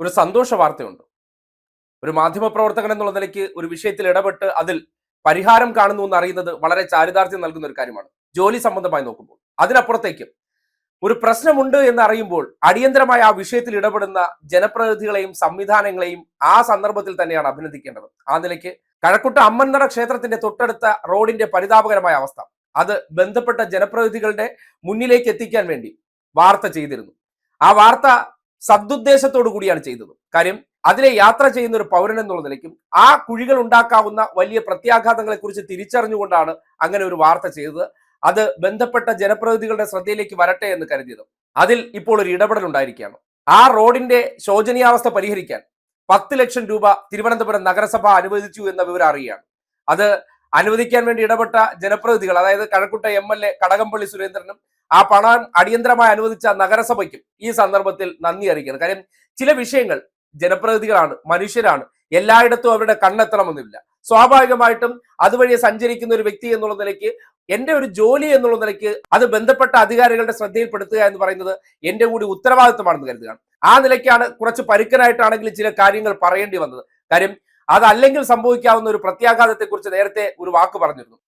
ഒരു സന്തോഷ വാർത്തയുണ്ട്. ഒരു മാധ്യമപ്രവർത്തകൻ എന്നുള്ള നിലയ്ക്ക് ഒരു വിഷയത്തിൽ ഇടപെട്ട് അതിൽ പരിഹാരം കാണുന്നു എന്ന് അറിയുന്നത് വളരെ ചാരിതാർത്ഥ്യം നൽകുന്ന ഒരു കാര്യമാണ്. ജോലി സംബന്ധമായി നോക്കുമ്പോൾ. അതിനപ്പുറത്തേക്ക് ഒരു പ്രശ്നമുണ്ട് എന്ന് അറിയുമ്പോൾ അടിയന്തരമായി ആ വിഷയത്തിൽ ഇടപെടുന്ന ജനപ്രതിനിധികളെയും സംവിധാനങ്ങളെയും ആ സന്ദർഭത്തിൽ തന്നെയാണ് അഭിനന്ദിക്കേണ്ടത്. ആ നിലയ്ക്ക് കഴക്കൂട്ട അമ്മൻനട ക്ഷേത്രത്തിന്റെ തൊട്ടടുത്ത റോഡിന്റെ പരിതാപകരമായ അവസ്ഥ. അത് ബന്ധപ്പെട്ട ജനപ്രതിനിധികളുടെ മുന്നിലേക്ക് എത്തിക്കാൻ വേണ്ടി വാർത്ത ചെയ്തിരുന്നു. ആ വാർത്ത സദുദ്ദേശത്തോടു കൂടിയാണ് ചെയ്തത്. കാര്യം അതിലെ യാത്ര ചെയ്യുന്ന ഒരു പൗരൻ എന്നുള്ള നിലയ്ക്കും ആ കുഴികൾ ഉണ്ടാക്കാവുന്ന വലിയ പ്രത്യാഘാതങ്ങളെ കുറിച്ച് തിരിച്ചറിഞ്ഞുകൊണ്ടാണ് അങ്ങനെ ഒരു വാർത്ത ചെയ്തത്. അത് ബന്ധപ്പെട്ട ജനപ്രതിനിധികളുടെ ശ്രദ്ധയിലേക്ക് വരട്ടെ എന്ന് കരുതിയത്. അതിൽ ഇപ്പോൾ ഒരു ഇടപെടൽ ഉണ്ടായിരിക്കുകയാണ്. ആ റോഡിന്റെ ശോചനീയാവസ്ഥ പരിഹരിക്കാൻ പത്ത് ലക്ഷം രൂപ തിരുവനന്തപുരം നഗരസഭ അനുവദിച്ചു എന്ന വിവരം അറിയുകയാണ്. അത് അനുവദിക്കാൻ വേണ്ടി ഇടപെട്ട ജനപ്രതിനിധികൾ അതായത് Kazhakkoottam M L A Kadakampally സുരേന്ദ്രനും ആ പണം അടിയന്തരമായി അനുവദിച്ച നഗരസഭയ്ക്കും ഈ സന്ദർഭത്തിൽ നന്ദി അറിയിക്കുന്നത് കാര്യം ചില വിഷയങ്ങൾ ജനപ്രതിനിധികളാണ് മനുഷ്യരാണ് എല്ലായിടത്തും അവരുടെ കണ്ണെത്തണമെന്നില്ല. സ്വാഭാവികമായിട്ടും അതുവഴി സഞ്ചരിക്കുന്ന ഒരു വ്യക്തി എന്നുള്ള നിലയ്ക്ക് എന്റെ ഒരു ജോലി എന്നുള്ള നിലയ്ക്ക് അത് ബന്ധപ്പെട്ട അധികാരികളുടെ ശ്രദ്ധയിൽപ്പെടുത്തുക എന്ന് പറയുന്നത് എന്റെ കൂടി ഉത്തരവാദിത്വമാണെന്ന് കരുതുകയാണ്. ആ നിലയ്ക്കാണ് കുറച്ച് പരുക്കനായിട്ടാണെങ്കിലും ചില കാര്യങ്ങൾ പറയേണ്ടി വന്നത്. കാര്യം അതല്ലെങ്കിൽ സംഭവിക്കാവുന്ന ഒരു പ്രത്യാഘാതത്തെക്കുറിച്ച് നേരത്തെ ഒരു വാക്ക് പറഞ്ഞിരുന്നു.